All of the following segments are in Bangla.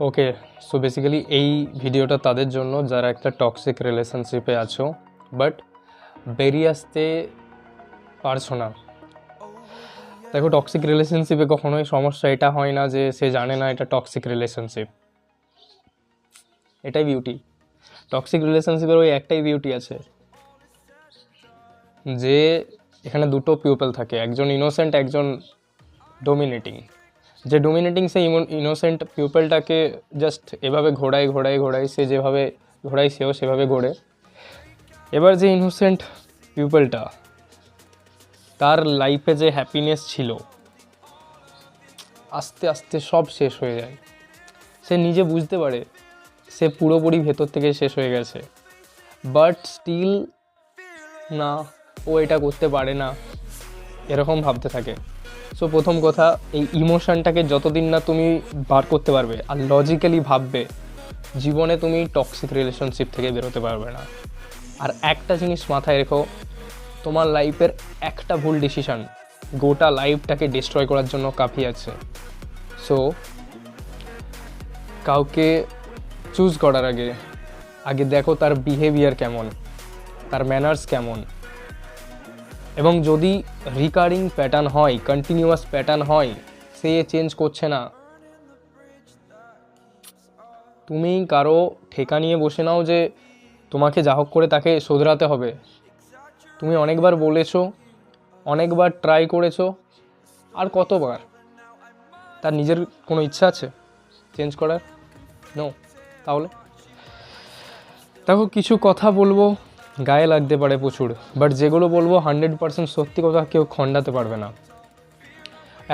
ওকে সো বেসিক্যালি এই ভিডিওটা তাদের জন্য যারা একটা টক্সিক রিলেশনশিপে আছো বাট বেরিয়ে আসতে পারছ না। দেখো টক্সিক রিলেশনশিপে কখনোই সমস্যা এটা হয় না যে সে জানে না এটা টক্সিক রিলেশনশিপ এটাই বিউটি টক্সিক রিলেশনশিপের ওই একটাই বিউটি আছে যে এখানে দুটো পিপল থাকে, একজন ইনোসেন্ট একজন ডোমিনেটিং যে ডোমিনেটিং সেই ইনোসেন্ট পিপলটাকে জাস্ট এভাবে ঘোড়ায় ঘোড়ায় ঘোড়ায় সে যেভাবে, ঘোড়ায় সেও সেভাবে ঘোরে। এবার যে ইনোসেন্ট পিপলটা তার লাইফে যে হ্যাপিনেস ছিল, আস্তে আস্তে সব শেষ হয়ে যায়। সে নিজে বুঝতে পারে, সে পুরোপুরি ভেতর থেকে শেষ হয়ে গেছে। বাট স্টিল না, ও এটা করতে পারে না, এরকম ভাবতে থাকে। সো প্রথম কথা, এই ইমোশনটাকে যতদিন না তুমি বার করতে পারবে, আর লজিক্যালি ভাববে, জীবনে তুমি টক্সিক রিলেশনশিপ থেকে বেরোতে পারবে না। আর একটা জিনিস মাথায় রেখো, তোমার লাইফের একটা ভুল ডিসিশন গোটা লাইফটাকে ডিস্ট্রয় করার জন্য কাফি আছে। সো কাউকে চুজ করার আগে আগে দেখো তার বিহেভিয়ার কেমন, তার ম্যানার্স কেমন এবং যদি রিকারিং প্যাটার্ন হয় কন্টিনিউয়াস প্যাটার্ন হয়, সে চেঞ্জ করছে না। তুমি কারও ঠেকা নিয়ে বসে নাও যে তোমাকে যা হোক করে তাকে শোধরাতে হবে। তুমি অনেকবার বলেছ, অনেকবার ট্রাই করেছ, আর কতবার? তার নিজের কোনো ইচ্ছা আছে চেঞ্জ করার? নো তাহলে? দেখো, কিছু কথা বলব। গায়ে লাগতে পারে প্রচুর বাট যেগুলো বলব হান্ড্রেড পার্সেন্ট সত্যি কথা কেউ খণ্ডাতে পারবে না।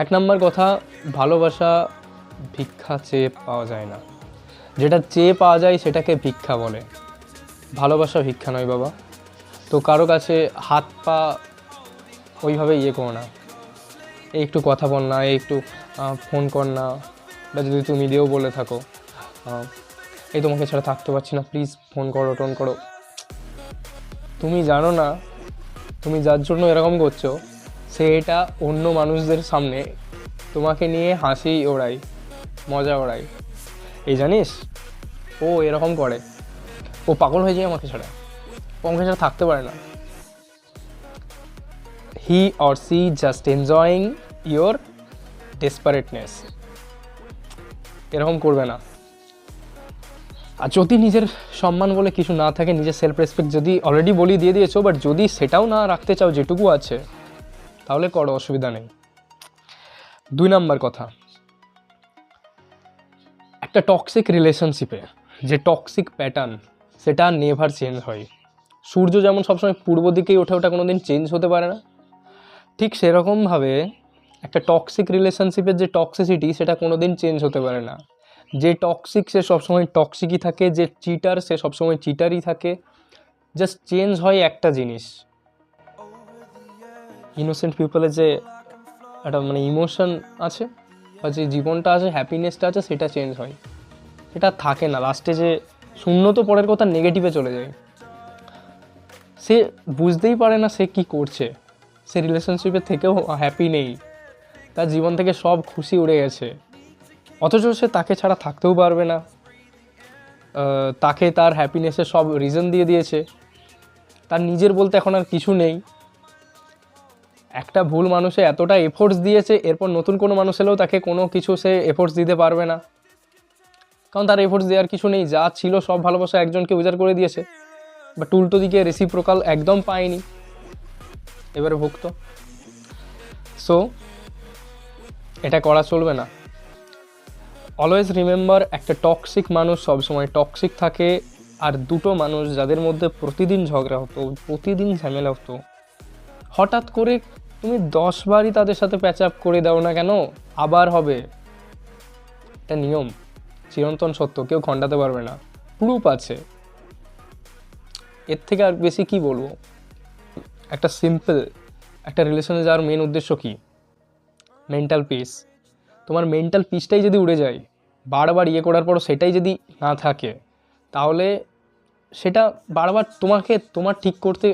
এক নম্বর কথা, ভালোবাসা ভিক্ষা চেয়ে পাওয়া যায় না। যেটা চেয়ে পাওয়া যায় সেটাকে ভিক্ষা বলে। ভালোবাসা ভিক্ষা নয় বাবা। তো কারও কাছে হাত পা ওইভাবে ইয়ে করো না। একটু কথা বল না, একটু ফোন কর না, বা যদি তুমি দিয়েও বলে থাকো এই তোমাকে ছাড়া থাকতে পারছি না প্লিজ ফোন করো টোন করো। তুমি জানো না, তুমি যার জন্য এরকম করছ সে এটা অন্য মানুষদের সামনে তোমাকে নিয়ে হাসি ওড়াই মজা ওড়াই এই জানিস? ও এরকম করে। ও পাগল হয়ে যায় আমাকে ছাড়া। ও আমাকে ছাড়া থাকতে পারে না। He or she just enjoying your desperateness এরকম করবে না। আর যদি নিজের সম্মান বলে কিছু না থাকে, নিজের সেলফ রেসপেক্ট যদি অলরেডি বলি দিয়ে দিয়েছ বাট যদি সেটাও না রাখতে চাও, যেটুকু আছে, তাহলে করো, অসুবিধা নেই। দুই নাম্বার কথা, একটা টক্সিক রিলেশনশিপে যে টক্সিক প্যাটার্ন সেটা নেভার চেঞ্জ হয়। সূর্য যেমন সবসময় পূর্ব দিকেই ওঠে, ওটা কোনো দিন চেঞ্জ হতে পারে না। ঠিক সেরকমভাবে একটা টক্সিক রিলেশনশিপের যে টক্সিসিটি সেটা কোনো দিন চেঞ্জ হতে পারে না। যে টক্সিক সে সবসময় টক্সিকই থাকে, যে চিটার সে সবসময় চিটারই থাকে। জাস্ট চেঞ্জ হয় একটা জিনিস। ইনোসেন্ট পিপলের যে একটা মানে ইমোশন আছে বা যে জীবনটা আছে হ্যাপিনেসটা আছে, সেটা চেঞ্জ হয়। সেটা থাকে না। লাস্টে যে শূন্য তো পরের কথা নেগেটিভে চলে যায়। সে বুঝতেই পারে না সে কি করছে। সে রিলেশনশিপের থেকেও হ্যাপি নেই। তার জীবন থেকে সব খুশি উড়ে গেছে। অথচ সে তাকে ছাড়া থাকতেও পারবে না। তাকে তার হ্যাপিনেসের সব রিজন দিয়ে দিয়েছে। তার নিজের বলতে এখন আর কিছু নেই। একটা ভুল মানুষে এতটা এফোর্টস দিয়েছে, এরপর নতুন কোনো মানুষ এলেও তাকে কোনো কিছু সে এফোর্টস দিতে পারবে না। কারণ তার এফোর্টস দেওয়ার কিছু নেই, যা ছিল সব ভালোবাসা একজনকে উজাড় করে দিয়েছে। বাট উল্টো দিকে রেসিপ্রোকাল একদম পায়নি। এবারে ভুক্ত। সো এটা করা চলবে না। অলওয়েজ রিমেম্বার একটা টক্সিক মানুষ সবসময় টক্সিক থাকে আর দুটো মানুষ যাদের মধ্যে প্রতিদিন ঝগড়া হতো, প্রতিদিন ঝামেলা হতো। হঠাৎ করে তুমি দশ বারই তাদের সাথে প্যাচ আপ করে দাও না কেন? আবার হবে। এটা নিয়ম। চিরন্তন সত্য, কেউ খণ্ডাতে পারবে না। প্রুফ আছে। এর থেকে আর বেশি কি বলব? একটা সিম্পল একটা রিলেশনে যাওয়ার মেন উদ্দেশ্য কি? মেন্টাল পিস তোমার মেন্টাল পিসটাই যদি উড়ে যায়, বারবার ইয়ে করার পরও সেটাই যদি না থাকে, তাহলে সেটা বারবার তোমাকে, তোমার ঠিক করতে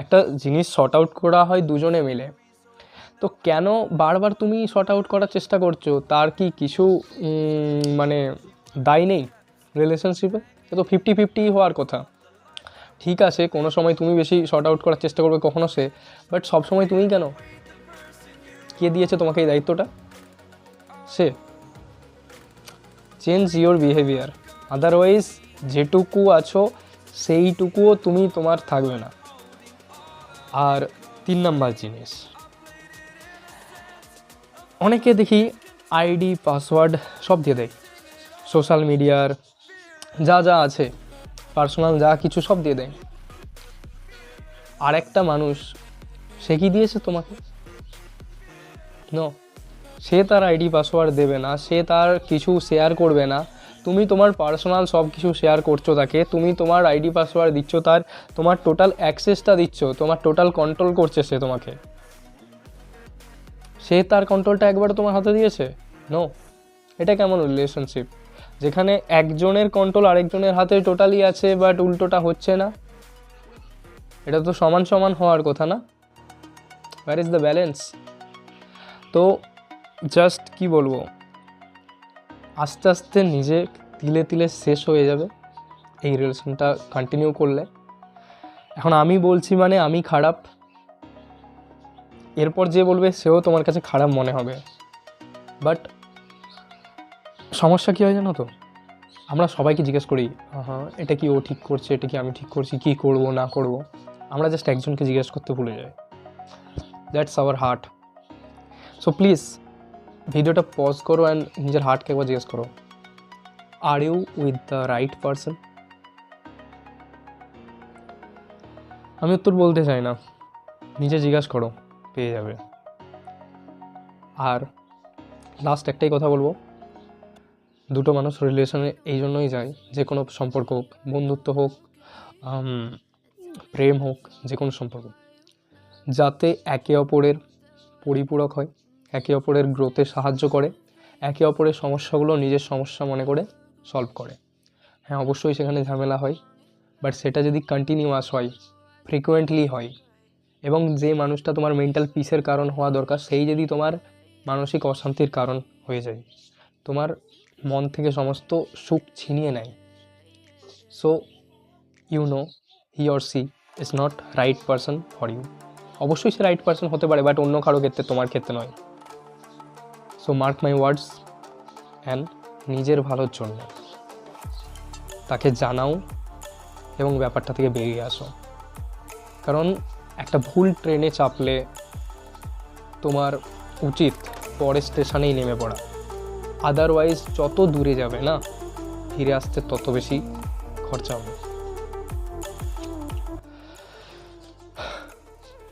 একটা জিনিস শর্ট আউট করা হয় দুজনে মিলে। তো কেন বারবার তুমি শর্ট আউট করার চেষ্টা করছ? তার কি কিছু মানে দায় নেই রিলেশনশিপে তো ফিফটি ফিফটি হওয়ার কথা। ঠিক আছে, কোনো সময় তুমি বেশি শর্ট আউট করার চেষ্টা করবে কখনো সে বাট সব সময় তুমি কেন? কে দিয়েছে তোমাকে এই দায়িত্বটা? সে চেঞ্জ ইওর বিহেভিয়ার আদারওয়াইজ যেটুকু আছো, সেইটুকুও তুমি তোমার থাকবে না। আর তিন নাম্বার জিনিস। অনেকে দেখি আইডি, পাসওয়ার্ড সব দিয়ে দেয়। সোশ্যাল মিডিয়ার যা যা আছে, পার্সোনাল যা কিছু সব দিয়ে দেয়। আর একটা মানুষ, সে কি দিয়েছে তোমাকে? নো সে তার আইডি, পাসওয়ার্ড দেবে না, সে তার কিছু শেয়ার করবে না। তুমি তোমার পার্সোনাল সব কিছু শেয়ার করছ তাকে, তুমি তোমার আইডি, পাসওয়ার্ড দিচ্ছ তার, তোমার টোটাল অ্যাক্সেসটা দিচ্ছ, তোমার টোটাল কন্ট্রোল করছে সে তোমাকে। সে তার কন্ট্রোলটা একবার তোমার হাতে দিয়েছে? নো এটা কেমন রিলেশনশিপ যেখানে একজনের কন্ট্রোল আরেকজনের হাতে টোটালি আছে বাট উল্টোটা হচ্ছে না। এটা তো সমান সমান হওয়ার কথা না? হোয়ার ইজ দ্য ব্যালেন্স তো জাস্ট কি বলব? আস্তে আস্তে নিজে তিলে তিলে শেষ হয়ে যাবে। এই রিলেশনটা কন্টিনিউ করলে। এখন আমি বলছি মানে আমি খারাপ। এরপর যে বলবে সেও তোমার কাছে খারাপ মনে হবে। বাট সমস্যা কী হয় জানো তো? আমরা সবাইকে জিজ্ঞেস করি হ্যাঁ এটা কি ও ঠিক করছে? এটা কি আমি ঠিক করছি? কী করব, না করব? আমরা জাস্ট একজনকে জিজ্ঞেস করতে ভুলে যাই। That's our heart so please ভিডিওটা পজ করো অ্যান্ড নিজের হার্টকে একবার জিজ্ঞেস করো। Are you with the right person আমি উত্তর বলতে চাই না। নিজে জিজ্ঞাসা করো, পেয়ে যাবে। আর লাস্ট একটাই কথা বলব। দুটো মানুষ রিলেশনে এই জন্যই যায়, যে কোনো সম্পর্ক হোক, বন্ধুত্ব হোক প্রেম হোক, যে কোনো সম্পর্ক। যাতে একে অপরের পরিপূরক হয়। একে অপরের গ্রোথে সাহায্য করে, একে অপরের সমস্যাগুলো নিজের সমস্যা মনে করে সলভ করে। হ্যাঁ অবশ্যই সেখানে ঝামেলা হয় বাট সেটা যদি কন্টিনিউয়াস হয় ফ্রিকুয়েন্টলি হয়, এবং যে মানুষটা তোমার মেন্টাল পিসের কারণ হওয়া দরকার, সেই যদি তোমার মানসিক অশান্তির কারণ হয়ে যায়, তোমার মন থেকে সমস্ত সুখ ছিনিয়ে নেয়। So you know he or she is not right person for you অবশ্যই সে রাইট পারসন হতে পারে বাট অন্য কারও ক্ষেত্রে, তোমার ক্ষেত্রে নয়। So mark my words and নিজের ভালোর জন্য তাকে জানাও এবং ব্যাপারটা থেকে বেরিয়ে আসো। কারণ একটা ভুল ট্রেনে চাপলে তোমার উচিত পরের স্টেশনেই নেমে পড়া। আদারওয়াইজ যত দূরে যাবে না ফিরে আসতে তত বেশি খরচা হবে।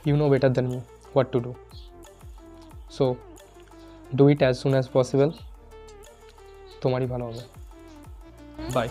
You know better than me what to do so do it as soon as possible তোমারই ভালো হবে। বাই